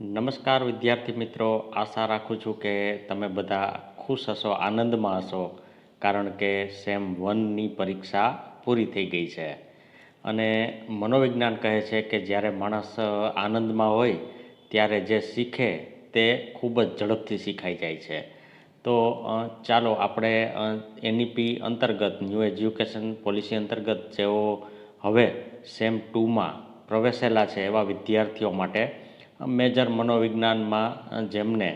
નમસ્કાર વિદ્યાર્થી મિત્રો, આશા રાખું છું કે તમે બધા ખુશ હશો, આનંદમાં હશો, કારણ કે સેમ વનની પરીક્ષા પૂરી થઈ ગઈ છે. અને મનોવિજ્ઞાન કહે છે કે જ્યારે માણસ આનંદમાં હોય, ત્યારે જે શીખે તે ખૂબ જ ઝડપથી શીખાઈ જાય છે. તો ચાલો આપણે એનઈપી અંતર્ગત ન્યૂ એજ્યુકેશન પોલિસી અંતર્ગત જેઓ હવે સેમ ટુમાં પ્રવેશેલા છે એવા વિદ્યાર્થીઓ માટે મેજર મનોવિજ્ઞાનમાં જેમને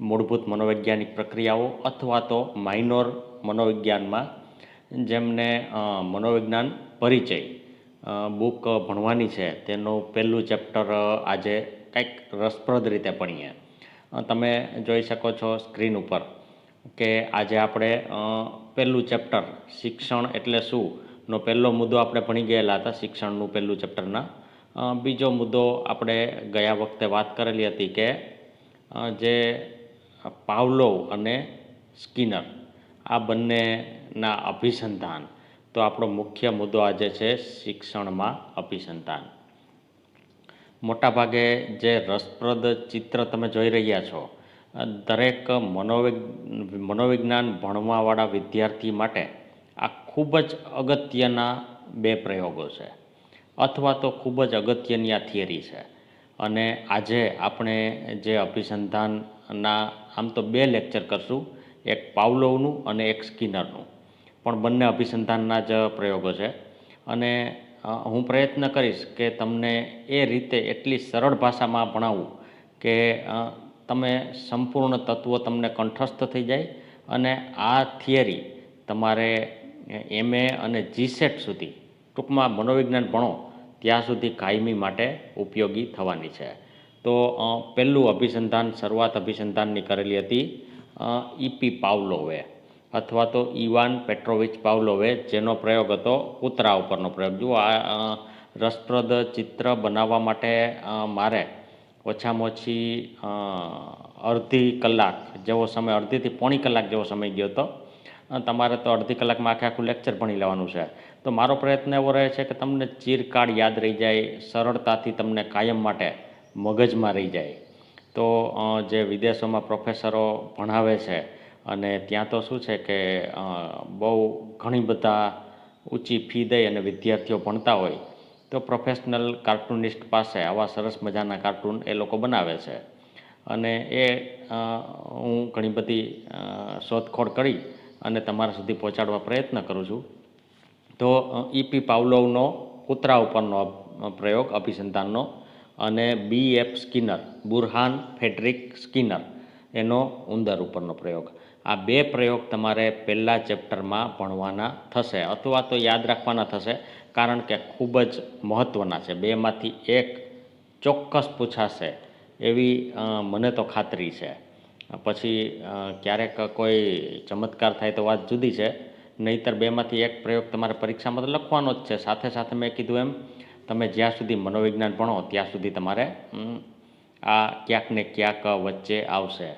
મૂળભૂત મનોવૈજ્ઞાનિક પ્રક્રિયાઓ અથવા તો માઇનોર મનોવિજ્ઞાનમાં, જેમને મનોવિજ્ઞાન પરિચય બુક ભણવાની છે, તેનું પહેલું ચેપ્ટર આજે કંઈક રસપ્રદ રીતે ભણીએ. તમે જોઈ શકો છો સ્ક્રીન ઉપર કે આજે આપણે પહેલું ચેપ્ટર શિક્ષણ એટલે શું? નો પહેલો મુદ્દો આપણે ભણી ગયેલા હતા શિક્ષણનું પહેલું ચેપ્ટરના. બીજો મુદ્દો આપણે ગયા વખતે વાત કરેલી હતી કે જે પાવલોવ અને સ્કિનર, આ બંનેના અભિસંધાન, તો આપણો મુખ્ય મુદ્દો આજે છે શિક્ષણમાં અભિસંધાન. મોટાભાગે જે રસપ્રદ ચિત્ર તમે જોઈ રહ્યા છો દરેક મનોવિજ્ઞ, મનોવિજ્ઞાન ભણવાવાળા વિદ્યાર્થી માટે આ ખૂબ જ અગત્યના બે પ્રયોગો છે. અથવા તો ખૂબ જ અગત્યની આ થિયરી છે. અને આજે આપણે જે અભિસંધાનના આમ તો બે લેક્ચર કરશું, એક પાવલોવનું અને એક સ્કિનરનું. પણ બંને અભિસંધાનના જ પ્રયોગો છે. અને હું પ્રયત્ન કરીશ કે તમને એ રીતે એટલી સરળ ભાષામાં ભણાવું કે તમે સંપૂર્ણ તત્વો તમને કંઠસ્થ થઈ જાય અને આ થિયરી તમારે એમએ અને જીસેટ સુધી ટૂંકમાં મનોવિજ્ઞાન ભણો ત્યાં સુધી કાયમી માટે ઉપયોગી થવાની છે. તો પહેલું અભિસંધાન, શરૂઆત અભિસંધાનની કરેલી હતી ઈપી પાવલોવે અથવા તો ઇવાન પેટ્રોવિચ પાવલોવે જેનો પ્રયોગ હતો કૂતરા ઉપરનો પ્રયોગ. જુઓ, આ રસપ્રદ ચિત્ર બનાવવા માટે મારે ઓછામાં ઓછી અડધી કલાક જેવો સમય, અડધીથી પોણી કલાક જેવો સમય ગયો હતો. તમારે તો અડધી કલાકમાં આખે આખું લેક્ચર ભણી લેવાનું છે. તો મારો પ્રયત્ન એવો રહે છે કે તમને ચીરકાળ યાદ રહી જાય, સરળતાથી તમને કાયમ માટે મગજમાં રહી જાય. તો જે વિદેશોમાં પ્રોફેસરો ભણાવે છે અને ત્યાં તો શું છે કે બહુ ઘણી બધા ઊંચી ફી દઈ અને વિદ્યાર્થીઓ ભણતા હોય, તો પ્રોફેશનલ કાર્ટુનિસ્ટ પાસે આવા સરસ મજાના કાર્ટૂન એ લોકો બનાવે છે. અને એ હું ઘણી બધી શોધખોળ કરી અને તમારા સુધી પહોંચાડવા પ્રયત્ન કરું છું. તો ઈપી પાવલોવનો, કૂતરા ઉપરનો પ્રયોગ, અભિસંધાનનો અને B F Skinner, Burrhus Frederic Skinner, એનો ઉંદર ઉપરનો પ્રયોગ. આ બે પ્રયોગ તમારે પહેલા ચેપ્ટરમાં ભણવાના થશે, અથવા તો યાદ રાખવાના થશે, કારણ કે ખૂબ જ મહત્ત્વના છે. બેમાંથી એક ચોક્કસ પૂછાશે એવી મને તો ખાતરી છે. પછી ક્યારેક કોઈ ચમત્કાર થાય તો વાત જુદી છે. નહીંતર બેમાંથી એક પ્રયોગ તમારે પરીક્ષામાં તો લખવાનો જ છે. સાથે સાથે મેં કીધું એમ, તમે જ્યાં સુધી મનોવિજ્ઞાન ભણો, ત્યાં સુધી તમારે આ ક્યાંક ને ક્યાંક વચ્ચે આવશે.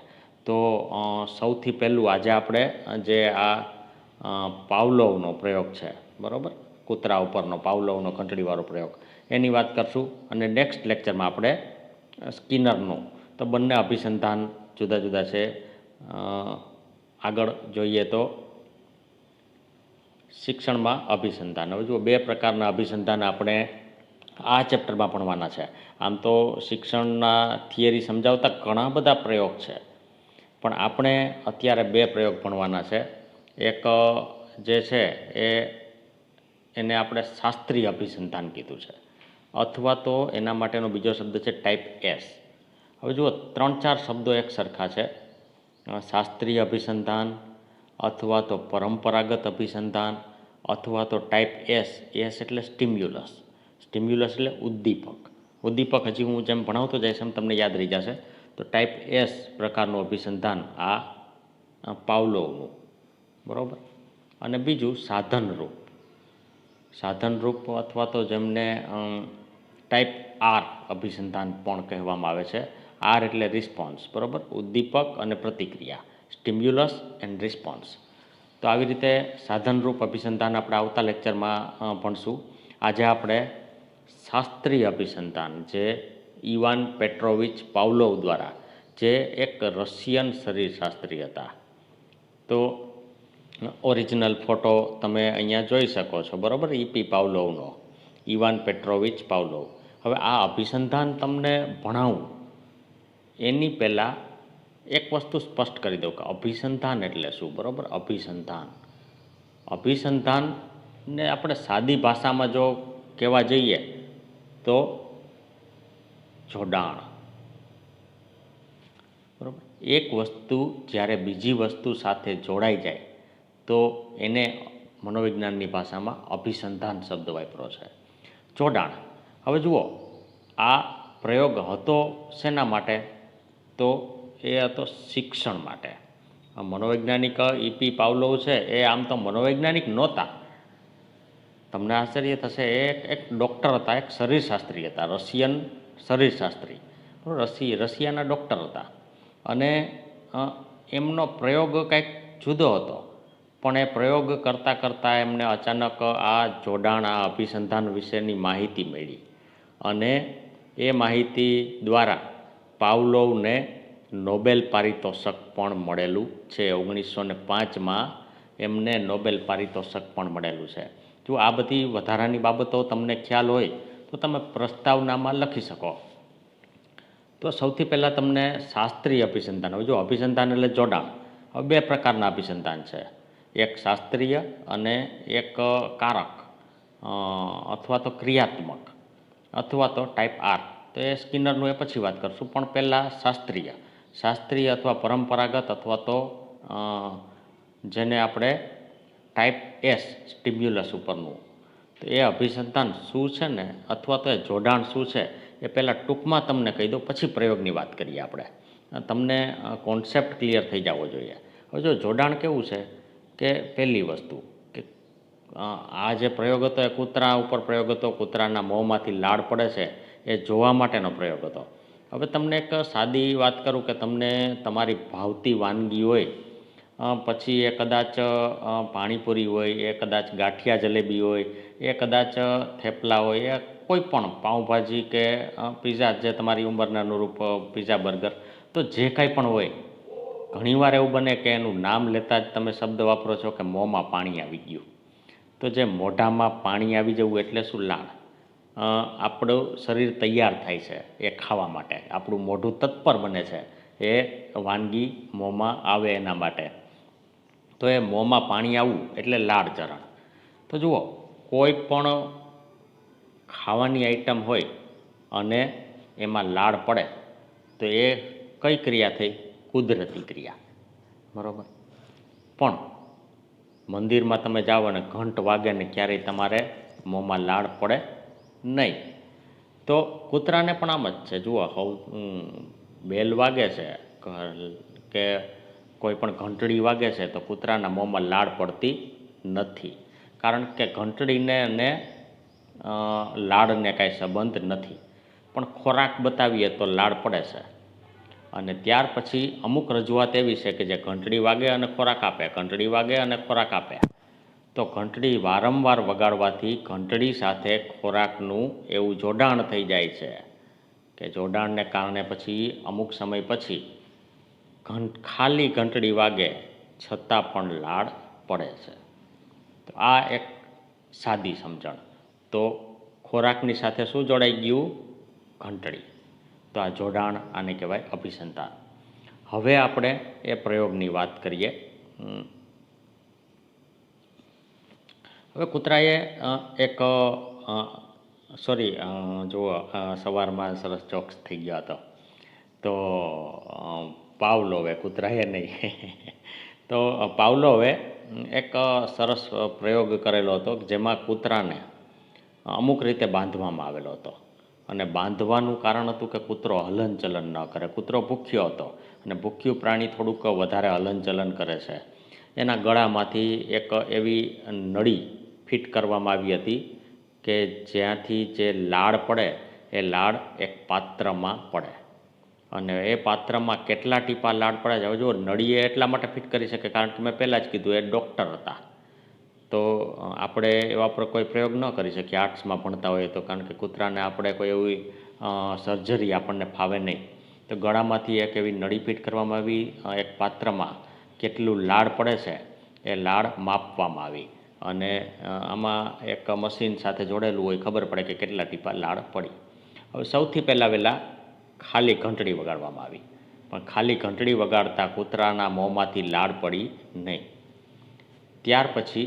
તો સૌથી પહેલું આજે આપણે જે આ પાવલોવનો પ્રયોગ છે, બરાબર? કૂતરા ઉપરનો પાવલોવનો ઘંટડીવાળો પ્રયોગ. એની વાત કરશું. અને નેક્સ્ટ લેક્ચરમાં આપણે સ્કિનરનું. તો બંને અભિસંધાન જુદા જુદા છે. આગળ જોઈએ તો શિક્ષણમાં અભિસંધાન. હવે જુઓ, બે પ્રકારના અભિસંધાન આપણે આ ચેપ્ટરમાં ભણવાના છે. આમ તો શિક્ષણના થિયરી સમજાવતા ઘણા બધા પ્રયોગ છે. પણ આપણે અત્યારે બે પ્રયોગ ભણવાના છે. એક જે છે એ એને આપણે શાસ્ત્રીય અભિસંધાન કીધું છે. અથવા તો એના માટેનો બીજો શબ્દ છે ટાઈપ એસ. હવે જુઓ, ત્રણ ચાર શબ્દો એક સરખા છે. શાસ્ત્રીય અભિસંધાન અથવા તો પરંપરાગત અભિસંધાન અથવા તો ટાઈપ એસ એસ એટલે સ્ટિમ્યુલસ સ્ટિમ્યુલસ એટલે ઉદ્દીપક. ઉદ્દીપક હજી હું જેમ ભણાવતો જઈશ એમ તમને યાદ રહી જશે. તો ટાઈપ એસ પ્રકારનું અભિસંધાન આ પાવલોનું. બરાબર? અને બીજું સાધનરૂપ. સાધનરૂપ અથવા તો જેમને ટાઈપ આર અભિસંધાન પણ કહેવામાં આવે છે. આર એટલે રિસ્પોન્સ બરાબર? ઉદ્દીપક અને પ્રતિક્રિયા સ્ટિમ્યુલસ એન્ડ રિસ્પોન્સ તો આવી રીતે સાધનરૂપ અભિસંધાન આપણે આવતા લેક્ચરમાં ભણશું. આજે આપણે શાસ્ત્રીય અભિસંધાન જે ઇવાન પેટ્રોવિચ પાવલોવ દ્વારા, જે એક રશિયન શરીરશાસ્ત્રી હતા. તો ઓરિજિનલ ફોટો તમે અહીંયા જોઈ શકો છો, બરાબર? ઈપી પાવલોવનો ઇવાન પેટ્રોવિચ પાવલોવ. હવે આ અભિસંધાન તમને ભણાવું. એની પહેલાં એક વસ્તુ સ્પષ્ટ કરી દઉં કે અભિસંધાન એટલે શું, બરાબર? અભિસંધાન. અભિસંધાનને આપણે સાદી ભાષામાં જો કહેવા જઈએ તો જોડાણ. બરાબર? એક વસ્તુ જ્યારે બીજી વસ્તુ સાથે જોડાઈ જાય તો એને મનોવિજ્ઞાનની ભાષામાં અભિસંધાન શબ્દ વાપરો છે. જોડાણ. હવે જુઓ, આ પ્રયોગ હતો શેના માટે? તો એ હતો શિક્ષણ માટે. મનોવૈજ્ઞાનિક ઈપી પાવલોવ છે, એ આમ તો મનોવૈજ્ઞાનિક નહોતા. તમને આશ્ચર્ય થશે એ એક એક ડૉક્ટર હતા, એક શરીરશાસ્ત્રી હતા, રશિયન શરીરશાસ્ત્રી. રશિ, રશિયાના ડૉક્ટર હતા. અને એમનો પ્રયોગ કંઈક જુદો હતો. પણ એ પ્રયોગ કરતાં કરતાં એમને અચાનક આ જોડાણ, આ અભિસંધાન વિશેની માહિતી મળી. અને એ માહિતી દ્વારા પાવલોવને નોબેલ પારિતોષક પણ મળેલું છે. ઓગણીસો ને પાંચમાં એમને નોબેલ પારિતોષક પણ મળેલું છે. જો આ બધી વધારાની બાબતો તમને ખ્યાલ હોય, તો તમે પ્રસ્તાવનામાં લખી શકો. તો સૌથી પહેલાં તમને શાસ્ત્રીય અભિસંધાન હવે જો અભિસંધાન એટલે જોડાણ. હવે બે પ્રકારના અભિસંધાન છે. એક શાસ્ત્રીય અને એક, કારક અથવા તો ક્રિયાત્મક, અથવા તો ટાઈપ આર તો એ સ્કિનરનું એ પછી વાત કરશું. પણ પહેલાં શાસ્ત્રીય. શાસ્ત્રીય અથવા પરંપરાગત અથવા તો જેને આપણે ટાઈપ એસ સ્ટિમ્યુલસ ઉપરનું. તો એ અભિસંધાન શું છે ને, અથવા તો એ જોડાણ શું છે, એ પહેલાં ટૂંકમાં તમને કહી દો પછી પ્રયોગની વાત કરીએ આપણે. તમને કોન્સેપ્ટ ક્લિયર થઈ જવો જોઈએ. હવે જો જોડાણ કેવું છે કે પહેલી વસ્તુ કે આ જે પ્રયોગ હતો એ કૂતરા ઉપર પ્રયોગ હતો. કૂતરાના મોંમાંથી લાળ પડે છે. એ જોવા માટેનો પ્રયોગ હતો. હવે તમને એક સાદી વાત કરું કે તમને તમારી ભાવતી વાનગી હોય પછી એ કદાચ પાણીપુરી હોય એ કદાચ ગાંઠિયા જલેબી હોય એ કદાચ થેપલા હોય એ કોઈ પણ પાઉંભાજી કે પીઝા જે તમારી ઉંમરના અનુરૂપ પીઝા બર્ગર તો જે કાંઈ પણ હોય ઘણીવાર એવું બને કે એનું નામ લેતા જ તમે શબ્દ વાપરો છો કે મોંમાં પાણી આવી ગયું. તો જે મોઢામાં પાણી આવી જવું એટલે શું અ, આપણું શરીર તૈયાર થાય છે એ ખાવા માટે. આપણું મોઢું તત્પર બને છે એ વાનગી મોંમાં આવે એના માટે. તો એ મોંમાં પાણી આવવું એટલે લાળ ચરણ. તો જુઓ કોઈ પણ ખાવાની આઈટમ હોય અને એમાં લાળ પડે તો એ કઈ ક્રિયા થઈ? કુદરતી ક્રિયા. બરાબર. પણ મંદિરમાં તમે જાઓ અને ઘંટ વાગે ને ક્યારેય તમારે મોંમાં લાળ પડે નહીં. તો કૂતરાને પણ આમ જ છે. જુઓ, હવ બેલ વાગે છે. કે કોઈ પણ ઘંટડી વાગે છે તો કૂતરાના મોંમાં લાળ પડતી નથી. કારણ કે ઘંટડીને અને લાડને કાંઈ સંબંધ નથી. પણ ખોરાક બતાવીએ તો લાળ પડે છે. અને ત્યાર પછી અમુક રજૂઆત એવી છે કે જે ઘંટડી વાગે અને ખોરાક આપે. ઘંટડી વાગે અને ખોરાક આપે. તો ઘંટડી વારંવાર વગાડવાથી ઘંટડી સાથે ખોરાકનું એવું જોડાણ થઈ જાય છે કે જોડાણને કારણે પછી અમુક સમય પછી ઘંટ, ખાલી ઘંટડી વાગે છતાં પણ લાળ પડે છે. તો આ એક સાદી સમજણ. તો ખોરાકની સાથે શું જોડાઈ ગયું? ઘંટડી. તો આ જોડાણ આને કહેવાય અભિસંતાન હવે આપણે એ પ્રયોગની વાત કરીએ. હવે કૂતરાએ એક સોરી જુઓ સવારમાં સરસ ચોક્સ થઈ ગયો હતો. તો પાવલોવે કૂતરાએ નહીં. તો પાવલોવે એક સરસ પ્રયોગ કરેલો હતો જેમાં કૂતરાને અમુક રીતે બાંધવામાં આવેલો હતો. અને બાંધવાનું કારણ હતું કે કૂતરો હલનચલન ન કરે. કૂતરો ભૂખ્યો હતો અને ભૂખ્યું પ્રાણી થોડુંક વધારે હલનચલન કરે છે. એના ગળામાંથી એક એવી નળી ફિટ કરવામાં આવી હતી કે જ્યાંથી જે લાળ પડે, એ લાળ એક પાત્રમાં પડે. અને એ પાત્રમાં કેટલા ટીપા લાળ પડે છે? હવે જુઓ, નળીએ એટલા માટે ફિટ કરી શકે, કારણ કે મેં પહેલાં જ કીધું, એ ડૉક્ટર હતા. તો આપણે એવા પર કોઈ પ્રયોગ ન કરી શકીએ, આર્ટ્સમાં ભણતા હોઈએ તો, કારણ કે કૂતરાને આપણે કોઈ એવી સર્જરી આપણને ફાવે નહીં. તો ગળામાંથી એક એવી નળી ફિટ કરવામાં આવી એક પાત્રમાં કેટલું લાળ પડે છે, એ લાળ માપવામાં આવી. અને આમાં એક મશીન સાથે જોડેલું હોય, ખબર પડે કે કેટલા ટીપા લાળ પડી. હવે સૌથી પહેલાં વહેલાં ખાલી ઘંટડી વગાડવામાં આવી. પણ ખાલી ઘંટડી વગાડતા કૂતરાના મોંમાંથી લાળ પડી નહીં. ત્યાર પછી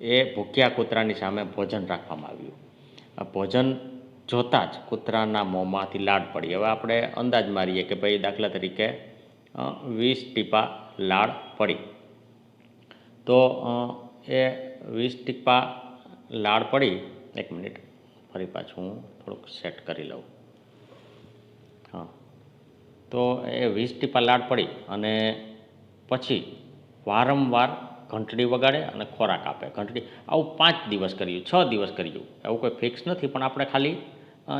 એ ભૂખ્યા કૂતરાની સામે ભોજન રાખવામાં આવ્યું. ભોજન જોતાં જ કૂતરાના મોંમાંથી લાળ પડી. હવે આપણે અંદાજ મારીએ કે ભાઈ દાખલા તરીકે વીસ ટીપા લાળ પડી. તો એ વીસ ટીપા લાળ પડી, એક મિનિટ, ફરી પાછું હું થોડુંક સેટ કરી લઉં. હા. તો એ વીસ ટીપા લાળ પડી અને પછી વારંવાર ઘંટડી વગાડે અને ખોરાક આપે. ઘંટડી આવું પાંચ દિવસ કર્યું, છ દિવસ કર્યું. એવું કોઈ ફિક્સ નથી, પણ આપણે ખાલી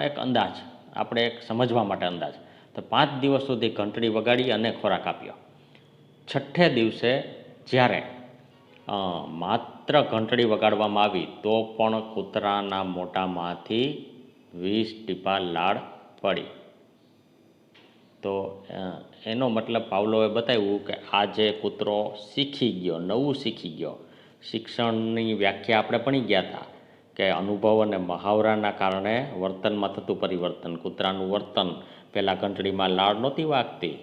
એક અંદાજ, આપણે એક સમજવા માટે અંદાજ. તો પાંચ દિવસ સુધી ઘંટડી વગાડી અને ખોરાક આપ્યો. છઠ્ઠે દિવસે જ્યારે માત્ર ઘંટડી વગાડવામાં આવી તો પણ કૂતરાના મોઢામાંથી વીસ ટીપા લાળ પડી. તો એનો મતલબ પાવલોએ બતાવ્યું કે આ જે કૂતરો શીખી ગયો, નવું શીખી ગયો. શિક્ષણની વ્યાખ્યા આપણે ભણી ગયા હતા કે અનુભવ અને મહાવરાના કારણે વર્તનમાં થતું પરિવર્તન, કૂતરાનું વર્તન પહેલાં ઘંટડીમાં લાળ નહોતી વાગતી.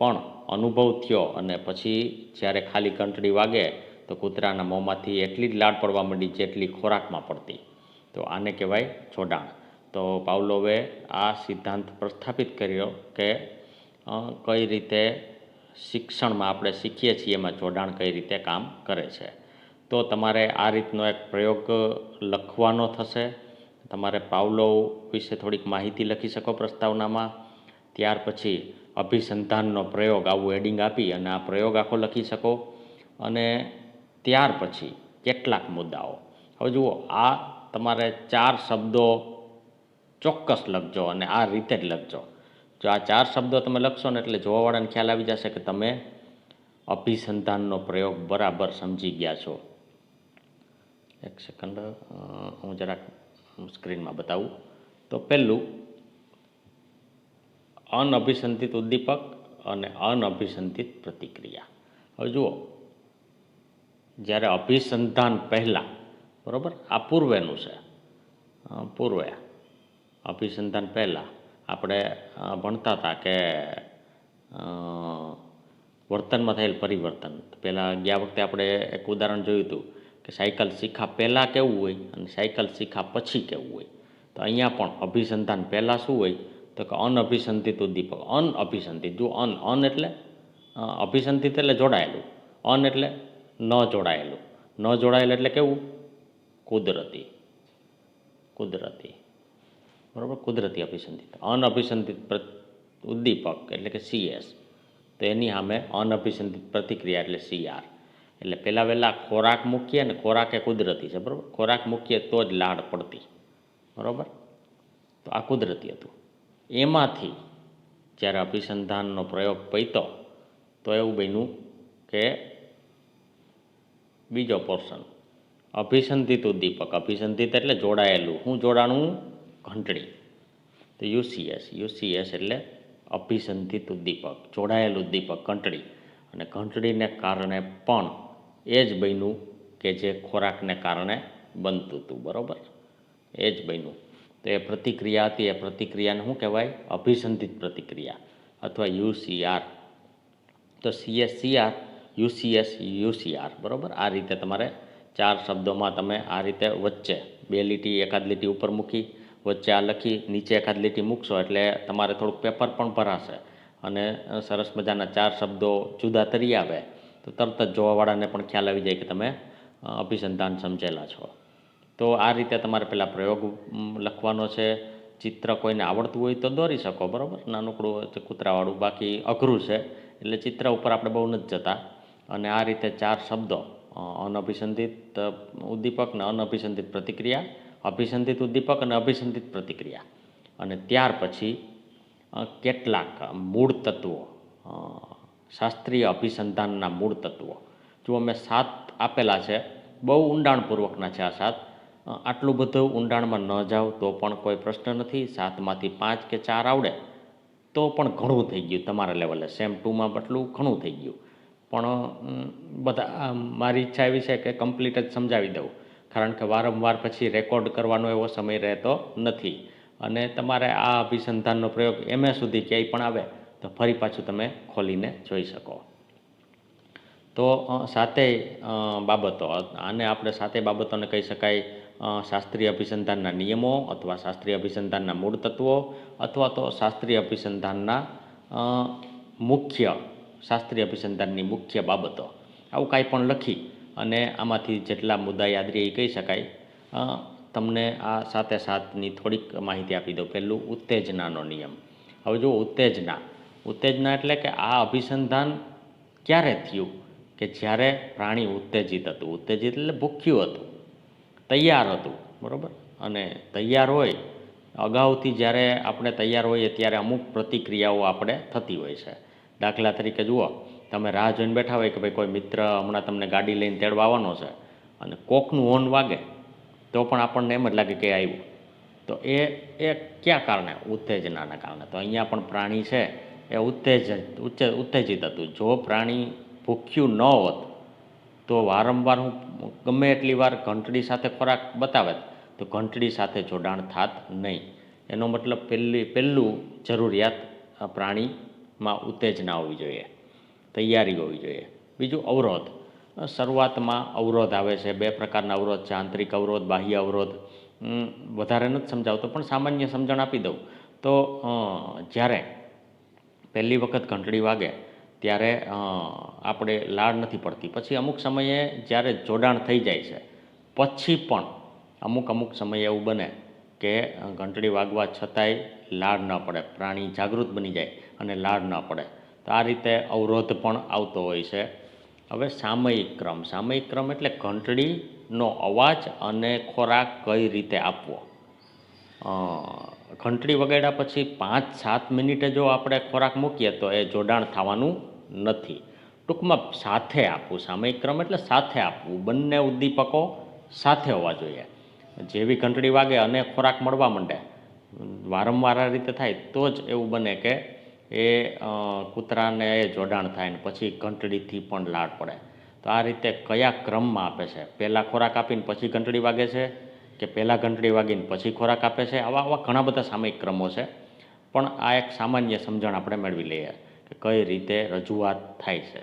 પણ અનુભવ થયો અને પછી જ્યારે ખાલી ઘંટડી વાગે તો કૂતરાના મોંમાંથી એટલી જ લાળ પડવા માંડી જેટલી ખોરાકમાં પડતી. તો આને કહેવાય જોડાણ. તો પાવલોવે આ સિદ્ધાંત પ્રસ્થાપિત કર્યો કે કઈ રીતે શિક્ષણમાં આપણે શીખીએ છીએ એમાં જોડાણ કઈ રીતે કામ કરે છે. તો તમારે આ રીતનો એક પ્રયોગ લખવાનો થશે. તમારે પાવલો વિશે થોડીક માહિતી લખી શકો પ્રસ્તાવનામાં. ત્યાર પછી અભિસંધાનનો પ્રયોગ, આવું એડિંગ આપી અને આ પ્રયોગ આખો લખી શકો. અને ત્યાર પછી કેટલાક મુદ્દાઓ. હવે જુઓ, આ તમારે ચાર શબ્દો ચોક્કસ લખજો અને આ રીતે જ લખજો. જો આ ચાર શબ્દો તમે લખશો ને એટલે જોવાવાળાને ખ્યાલ આવી જશે કે તમે અભિસંધાનનો પ્રયોગ બરાબર સમજી ગયા છો. એક સેકન્ડ હું જરાક સ્ક્રીનમાં બતાવું. તો પહેલું, અનઅભિસંધિત ઉદ્દીપક અને અનઅભિસંધિત પ્રતિક્રિયા. હવે જુઓ જ્યારે અભિસંધાન પહેલાં, બરાબર? આ પૂર્વેનું છે. પૂર્વે. અભિસંધાન પહેલાં. આપણે ભણતા હતા કે વર્તનમાં થયેલ પરિવર્તન. પહેલાં ગયા વખતે આપણે એક ઉદાહરણ જોયું હતું કે સાયકલ શીખા પહેલાં કેવું હોય અને સાયકલ શીખા પછી કેવું હોય. તો અહીંયા પણ અભિસંધાન પહેલાં શું હોય? તો કે અનઅભિસંધિત ઉદ્દીપક. અનઅભિસંધિત. જો અન અન એટલે અભિસંધિત એટલે જોડાયેલું. અન એટલે ન જોડાયેલું. ન જોડાયેલું એટલે કેવું? કુદરતી. કુદરતી. બરાબર? કુદરતી અભિસંધિત. અનઅભિસંધિત ઉદ્દીપક એટલે કે સીએસ. તો એની સામે અનઅભિસંધિત પ્રતિક્રિયા એટલે સીઆર. એટલે પહેલાં વહેલાં ખોરાક મૂકીએ ને ખોરાક એ કુદરતી છે, બરાબર? ખોરાક મૂકીએ તો જ લાડ પડતી. બરાબર? તો આ કુદરતી હતું. એમાંથી જ્યારે અભિસંધાનનો પ્રયોગ પૈતો, તો એવું બન્યું કે બીજો પોર્શન અભિસંધિત ઉદ્દીપક અભિસંધિત એટલે જોડાયેલું. હું જોડાણું ઘંટડી. તો યુસીએસ. યુસીએસ એટલે અભિસંધિત ઉદ્દીપક જોડાયેલું ઉદ્દીપક ઘંટડી. અને ઘંટડીને કારણે પણ એ જ બન્યું કે જે ખોરાકને કારણે બનતું હતું. બરાબર? એ જ બન્યું. તો એ પ્રતિક્રિયા હતી. એ પ્રતિક્રિયાને શું કહેવાય? અભિસંધિત પ્રતિક્રિયા. અથવા યુસીઆર. તો સીએસસીઆર યુસીએસ, યુસીઆર, બરાબર? આ રીતે તમારે ચાર શબ્દોમાં તમે આ રીતે વચ્ચે બે લીટી, એકાદ લીટી ઉપર મૂકી, વચ્ચે આ લખી, નીચે એકાદ લીટી મૂકશો એટલે તમારે થોડુંક પેપર પણ ભરાશે. અને સરસ મજાના ચાર શબ્દો જુદા તરી આવે, તો તરત જ જોવાવાળાને પણ ખ્યાલ આવી જાય કે તમે અભિસંધાન સમજેલા છો. તો આ રીતે તમારે પહેલાં પ્રયોગ લખવાનો છે. ચિત્ર કોઈને આવડતું હોય તો દોરી શકો, બરાબર? નાનકડું કૂતરાવાળું બાકી અઘરું છે. એટલે ચિત્ર ઉપર આપણે બહુ નથી જતા. અને આ રીતે ચાર શબ્દો અનઅભિસંધિત ઉદ્દીપક અને અનઅભિસંધિત પ્રતિક્રિયા, અભિસંધિત ઉદ્દીપક અને અભિસંધિત પ્રતિક્રિયા. અને ત્યાર પછી કેટલાક મૂળ તત્વો શાસ્ત્રીય અભિસંધાનના મૂળ તત્વો. જો અમે સાત આપેલા છે, બહુ ઊંડાણપૂર્વકના છે આ સાત આટલું બધું ઊંડાણમાં ન જાઓ તો પણ કોઈ પ્રશ્ન નથી. સાતમાંથી પાંચ કે ચાર આવડે, તો પણ ઘણું થઈ ગયું તમારા લેવલે સેમ ટુમાં બટલું ઘણું થઈ ગયું. પણ બધા મારી ઈચ્છા એવી છે કે કમ્પ્લીટ જ સમજાવી દઉં. કારણ કે વારંવાર પછી રેકોર્ડ કરવાનો એવો સમય રહેતો નથી. અને તમારે આ અભિસંધાનનો પ્રયોગ એમએ સુધી ક્યાંય પણ આવે, તો ફરી પાછું તમે ખોલીને જોઈ શકો. તો સાતે બાબતો, આને આપણે સાતે બાબતોને કહી શકાય શાસ્ત્રીય અભિસંધાનના નિયમો અથવા શાસ્ત્રીય અભિસંધાનના મૂળ તત્વો અથવા તો શાસ્ત્રીય અભિસંધાનના મુખ્ય શાસ્ત્રીય અભિસંધાનની મુખ્ય બાબતો. આવું કાંઈ પણ લખી અને આમાંથી જેટલા મુદ્દા યાદ રહે એ કહી શકાય. તમને આ સાતે સાતની થોડીક માહિતી આપી દઉં. પહેલું ઉત્તેજનાનો નિયમ. હવે જો ઉત્તેજના. ઉત્તેજના એટલે કે આ અભિસંધાન ક્યારે થયું કે જ્યારે પ્રાણી ઉત્તેજિત હતું? ઉત્તેજિત એટલે ભૂખ્યું હતું. તૈયાર હતું, બરાબર? અને તૈયાર હોય, અગાઉથી જ્યારે આપણે તૈયાર હોઈએ ત્યારે અમુક પ્રતિક્રિયાઓ આપણે થતી હોય છે. દાખલા તરીકે જુઓ, તમે રાહ જોઈને બેઠા હોય કે ભાઈ કોઈ મિત્ર હમણાં તમને ગાડી લઈને તેડવા આવવાનો છે અને કોકનું હોર્ન વાગે, તો પણ આપણને એમ જ લાગે કે આવ્યું. તો એ એ ક્યાં કારણે? ઉત્તેજનાના કારણે. તો અહીંયા પણ પ્રાણી છે, એ ઉત્તેજ, ઉત્તે, ઉત્તેજિત હતું. જો પ્રાણી ભૂખ્યું ન હોત, તો વારંવાર હું ગમે એટલી વાર ઘંટડી સાથે ખોરાક બતાવે, તો ઘંટડી સાથે જોડાણ થાત નહીં. એનો મતલબ પહેલી, પહેલું જરૂરિયાત આ પ્રાણીમાં ઉત્તેજના હોવી જોઈએ, તૈયારી હોવી જોઈએ. બીજું અવરોધ. શરૂઆતમાં અવરોધ આવે છે, બે પ્રકારના અવરોધ છે, આંતરિક અવરોધ, બાહ્ય અવરોધ. વધારે નથી સમજાવતો, પણ સામાન્ય સમજણ આપી દઉં. તો જ્યારે પહેલી વખત ઘંટડી વાગે, ત્યારે આપણે લાડ નથી પડતી. પછી અમુક સમયે જ્યારે જોડાણ થઈ જાય છે, પછી પણ અમુક અમુક સમયે એવું બને કે ઘંટડી વાગવા છતાંય લાડ ન પડે, પ્રાણી જાગૃત બની જાય. અને લાડ ન પડે. તો આ રીતે અવરોધ પણ આવતો હોય છે. હવે સામયિક ક્રમ. સામયિક ક્રમ એટલે ઘંટડીનો અવાજ અને ખોરાક કઈ રીતે આપવો? ઘંટડી વગાડ્યા પછી પાંચ સાત મિનિટે જો આપણે ખોરાક મૂકીએ તો એ જોડાણ થવાનું નથી. ટૂંકમાં સાથે આપવું. સામયિક ક્રમ એટલે સાથે આપવું. બંને ઉદ્દીપકો સાથે હોવા જોઈએ. જેવી ઘંટડી વાગે અને ખોરાક મળવા માંડે, વારંવાર આ રીતે થાય, તો જ એવું બને કે એ કૂતરાને એ જોડાણ થાય ને પછી ઘંટડીથી પણ લાડ પડે. તો આ રીતે કયા ક્રમમાં આપે છે? પહેલાં ખોરાક આપીને પછી ઘંટડી વાગે છે કે પહેલાં ઘંટડી વાગીને પછી ખોરાક આપે છે? આવા આવા ઘણા બધા સામયિક ક્રમો છે. પણ આ એક સામાન્ય સમજણ આપણે મેળવી લઈએ કે કઈ રીતે રજૂઆત થાય છે.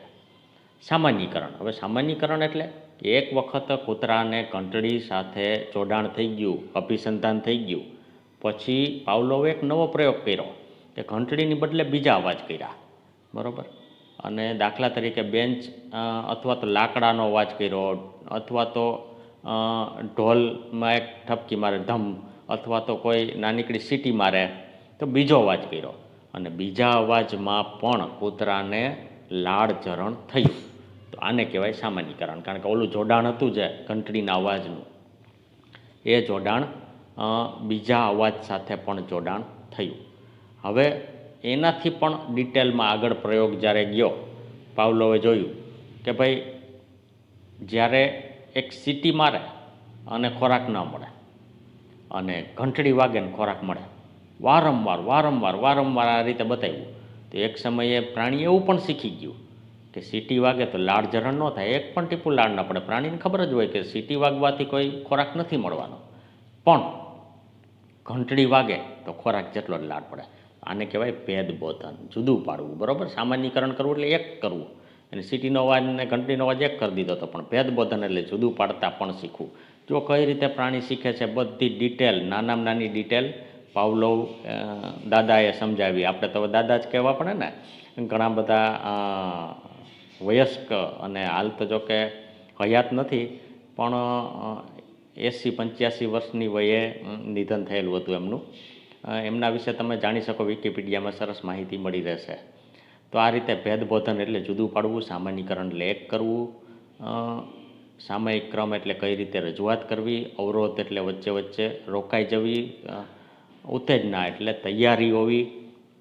સામાન્યીકરણ. હવે સામાન્યીકરણ એટલે એક વખત કૂતરાને ઘંટડી સાથે જોડાણ થઈ ગયું, અભિસંધાન થઈ ગયું, પછી પાવલોવે એક નવો પ્રયોગ કર્યો. કે ઘંટડીની બદલે બીજા અવાજ કર્યા. બરાબર? અને દાખલા તરીકે બેન્ચ અથવા તો લાકડાનો અવાજ કર્યો, અથવા તો ઢોલમાં એક ઠપકી મારે, ધમ, અથવા તો કોઈ નાનીકડી સીટી મારે, તો બીજો અવાજ કર્યો. અને બીજા અવાજમાં પણ કૂતરાને લાળ ઝરણ થયું. તો આને કહેવાય સામાન્યકરણ. કારણ કે ઓલું જોડાણ હતું જે ઘંટડીના અવાજનું. એ જોડાણ બીજા અવાજ સાથે પણ જોડાણ થયું. હવે એનાથી પણ ડિટેલમાં આગળ પ્રયોગ જ્યારે ગયો, પાવલોવે જોયું કે ભાઈ, જ્યારે એક સીટી મારે અને ખોરાક ન મળે અને ઘંટડી વાગે ને ખોરાક મળે, વારંવાર વારંવાર વારંવાર આ રીતે બતાવ્યું, તો એક સમયે પ્રાણી એવું પણ શીખી ગયું કે સીટી વાગે તો લાળ જરણ ન થાય, એક પણ ટીપું લાળ ન પડે. પ્રાણીને ખબર જ હોય કે સીટી વાગવાથી કોઈ ખોરાક નથી મળવાનો. પણ ઘંટડી વાગે તો ખોરાક જેટલો જ લાડ પડે. આને કહેવાય ભેદ બોધન, જુદું પાડવું, બરાબર? સામાન્યકરણ કરવું એટલે એક કરવું. અને સિટીનો અવાજ ને ઘંટડીનો અવાજ એક કરી દીધો તો પણ ભેદ બોધન એટલે જુદું પાડતા પણ શીખવું. જો કઈ રીતે પ્રાણી શીખે છે બધી ડિટેલ નાનામાં નાની ડિટેલ પાવલોવ દાદાએ સમજાવી. આપણે તો દાદા જ કહેવા પડે ને. ઘણા બધા વયસ્ક અને હાલ તો જો કે હયાત નથી, પણ એંસી પંચ્યાસી વર્ષની વયે નિધન થયેલું હતું એમનું. એમના વિશે તમે જાણી શકો, વિકિપીડિયામાં સરસ માહિતી મળી રહેશે. તો આ રીતે ભેદબોધન એટલે જુદું પાડવું, સામાન્યીકરણ લેખ કરવું સામયિક ક્રમ એટલે કઈ રીતે રજૂઆત કરવી, અવરોધ એટલે વચ્ચે વચ્ચે રોકાઈ જવી ઉત્તેજના એટલે તૈયારી હોવી,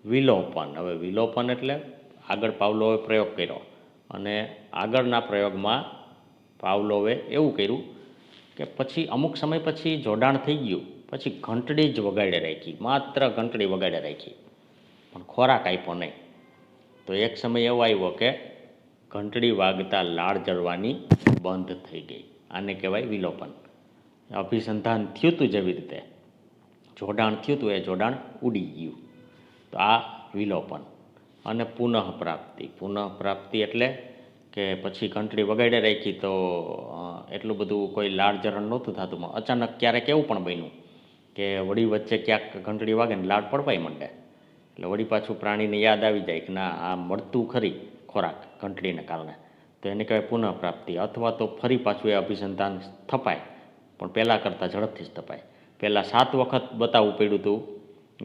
વિલોપન. હવે વિલોપન એટલે આગળ પાવલોવે પ્રયોગ કર્યો અને આગળના પ્રયોગમાં પાવલોવે એવું કર્યું કે પછી અમુક સમય પછી જોડાણ થઈ ગયું. પછી ઘંટડી જ વગાડે રાખી, માત્ર ઘંટડી વગાડે રાખી. પણ ખોરાક આપ્યો નહીં. તો એક સમય એવો આવ્યો કે ઘંટડી વાગતા લાળ જળવાની બંધ થઈ ગઈ. આને કહેવાય વિલોપન. અભિસંધાન થયું હતું જેવી રીતે. જોડાણ થયું હતું એ જોડાણ ઉડી ગયું. તો આ વિલોપન. અને પુનઃપ્રાપ્તિ પુનઃપ્રાપ્તિ એટલે કે પછી ઘંટડી વગાડે રાખી તો એટલું બધું કોઈ લાળ જરણ નહોતું થતું. અચાનક ક્યારેક એવું પણ બન્યું. કે વળી વચ્ચે ક્યાંક ઘંટડી વાગે ને લાડ પડપાઈ માંડે. એટલે વળી પાછું પ્રાણીને યાદ આવી જાય કે ના, આ મળતું ખરી ખોરાક ઘંટડીને કારણે. તો એને કહેવાય પુનઃપ્રાપ્તિ અથવા તો ફરી પાછું એ અભિસંધાન થપાય પણ પહેલાં કરતાં ઝડપથી જ થપાય પહેલાં સાત વખત બતાવવું પડ્યું હતું.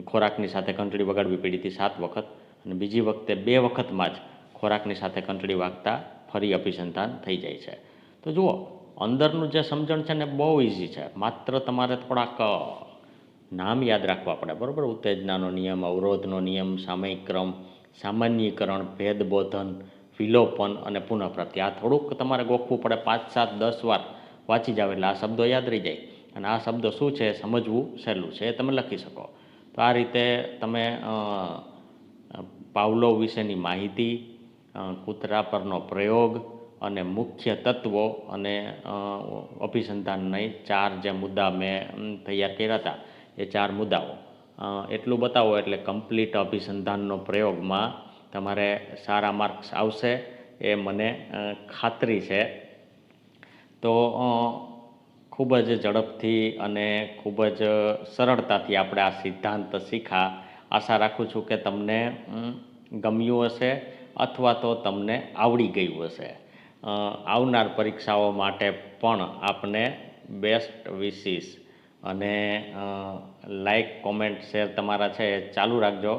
ખોરાકની સાથે ઘંટડી વગાડવી પડી હતી સાત વખત. અને બીજી વખતે બે વખતમાં જ ખોરાકની સાથે ઘંટડી વાગતા ફરી અભિસંધાન થઈ જાય છે. તો જુઓ, અંદરનું જે સમજણ છે ને બહુ ઇઝી છે. માત્ર તમારે થોડાક નામ યાદ રાખવા પડે. બરાબર? ઉત્તેજનાનો નિયમ, અવરોધનો નિયમ, સામયિક ક્રમ, સામાન્યીકરણ, ભેદબોધન, વિલોપન અને પુનઃપ્રાપ્તિ. આ થોડુંક તમારે ગોખવું પડે. પાંચ, સાત, દસ વાર વાંચી જાવ એટલે આ શબ્દો યાદ રહી જાય. અને આ શબ્દો શું છે? સમજવું સહેલું છે. એ તમે લખી શકો. તો આ રીતે તમે પાવલો વિશેની માહિતી કૂતરા પરનો પ્રયોગ અને મુખ્ય તત્વો અને અભિસંધાનના ચાર જે મુદ્દા મેં તૈયાર કર્યા હતા એ ચાર મુદ્દાઓ. એટલું બતાવો એટલે કમ્પ્લીટ અભિસંધાનનો પ્રયોગમાં તમારે સારા માર્ક્સ આવશે એ મને ખાતરી છે. તો ખૂબ જ ઝડપથી અને ખૂબ જ સરળતાથી આપણે આ સિદ્ધાંત શીખા. આશા રાખું છું કે તમને ગમ્યું હશે અથવા તો તમને આવડી ગયું હશે. આવનાર પરીક્ષાઓ માટે પણ આપને બેસ્ટ વિશીસ અને લાઈક કોમેન્ટ શેર તમારા છે એ ચાલુ રાખજો.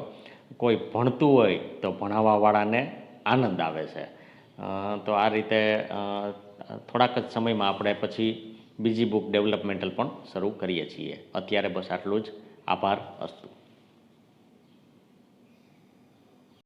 કોઈ ભણતું હોય તો ભણાવવાવાળાને આનંદ આવે છે. તો આ રીતે થોડાક જ સમયમાં આપણે પછી બીજી બુક ડેવલપમેન્ટલ પણ શરૂ કરીએ છીએ. અત્યારે બસ આટલું જ. આભાર, અસ્તુ.